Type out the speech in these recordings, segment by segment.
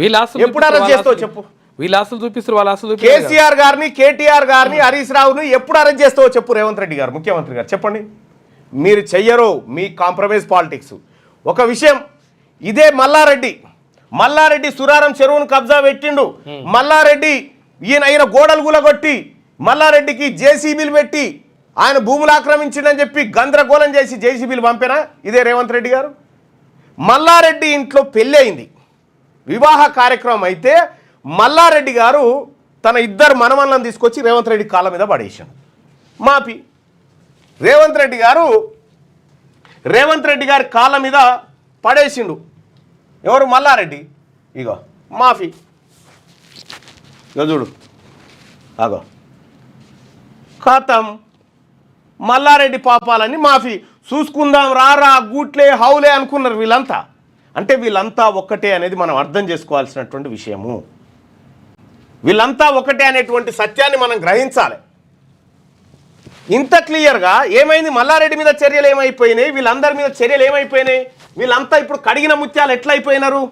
వీళ్ళ ఆస్తులు ఎప్పుడు అరెస్ట్ చేస్తావు చెప్పు. వీళ్ళ ఆస్తులు చూపిస్తారు వాళ్ళ ఆస్తులు. కేసీఆర్ గారిని కేటీఆర్ గారిని హరీష్ రావుని ఎప్పుడు అరెస్ట్ చేస్తావో చెప్పు రేవంత్ రెడ్డి గారు ముఖ్యమంత్రి గారు? చెప్పండి. మీరు చెయ్యరు మీ కాంప్రమైజ్ పాలిటిక్స్. ఒక విషయం ఇదే మల్లారెడ్డి. మల్లారెడ్డి సురారం చెరువును కబ్జా పెట్టిండు. మల్లారెడ్డి ఈయన ఈయన గోడలు గులగొట్టి మల్లారెడ్డికి జేసీబీలు పెట్టి ఆయన భూములు ఆక్రమించిండని చెప్పి గందరగోళం చేసి జేసీబీలు పంపినా? ఇదే రేవంత్ రెడ్డి గారు? మల్లారెడ్డి ఇంట్లో పెళ్ళి అయింది. వివాహ కార్యక్రమం అయితే మల్లారెడ్డి గారు తన ఇద్దరు మనమల్లను తీసుకొచ్చి రేవంత్ రెడ్డి కాళ్ళ మీద పడేసాడు మాపి. రేవంత్ రెడ్డి గారు రేవంత్ రెడ్డి గారి కాళ్ళ మీద పడేసిండు. ఎవరు? మల్లారెడ్డి. ఇగో మాఫీ. ఇగో చూడు. అగో. ఖతం. మల్లారెడ్డి పాపాలని మాఫీ. చూసుకుందాం రారా గూట్లే హౌలే అనుకున్నారు వీళ్ళంతా. అంటే వీళ్ళంతా ఒక్కటే అనేది మనం అర్థం చేసుకోవాల్సినటువంటి విషయము. వీళ్ళంతా ఒకటే అనేటువంటి సత్యాన్ని మనం గ్రహించాలి. ఇంత క్లియర్గా ఏమైంది? మల్లారెడ్డి మీద చర్యలు ఏమైపోయినాయి? వీళ్ళందరి మీద చర్యలు ఏమైపోయినాయి? వీళ్ళంతా ఇప్పుడు కడిగిన ముత్యాలు ఎట్లా అయిపోయినారు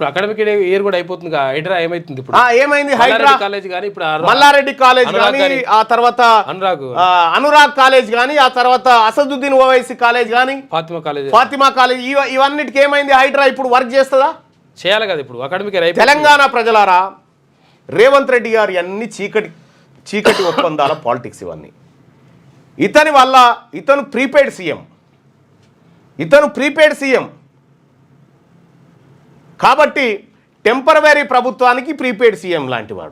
ఇప్పుడు అకాడమిక్ ఇయర్ కూడా అయిపోతుంది. హైడ్రా ఏమైతుంది ఇప్పుడు? ఏమైంది? హైడ్రా. కాలేజ్ కానీ ఇప్పుడు మల్లారెడ్డి కాలేజ్ కానీ గాని. ఆ తర్వాత అనురాగ్. అనురాగ్ కాలేజ్ కానీ ఆ తర్వాత అసదుద్దీన్ ఓవైసీ కాలేజ్ కానీ ఫాతిమా కాలేజ్. ఫాతిమా కాలేజ్ ఇవ ఇవన్నిటికి ఏమైంది? హైడ్రా ఇప్పుడు వర్క్ చేస్తుందా? చేయాలి కదా ఇప్పుడు. అకాడమిక్ ఇయర్ తెలంగాణ ప్రజలారా రేవంత్ రెడ్డి గారి అన్ని చీకటి చీకటి ఒప్పందాల పాలిటిక్స్ ఇవన్నీ. ఇతని వల్ల ఇతను ప్రీపెయిడ్ సీఎం. ఇతను ప్రీపెయిడ్ సీఎం. కాబట్టి టెంపరవరీ ప్రభుత్వానికి ప్రీపెయిడ్ సీఎం లాంటి వాడు.